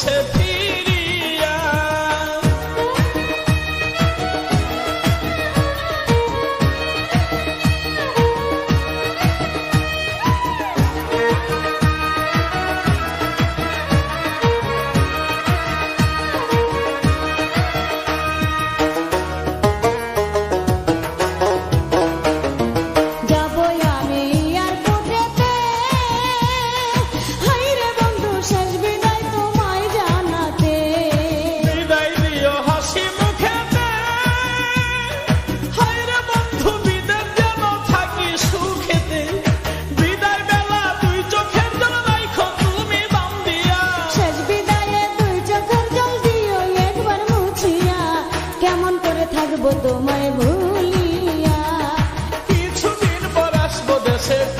said থাকব তোমায় ভুলিয়া। কিছুদিন পর আসব দেশে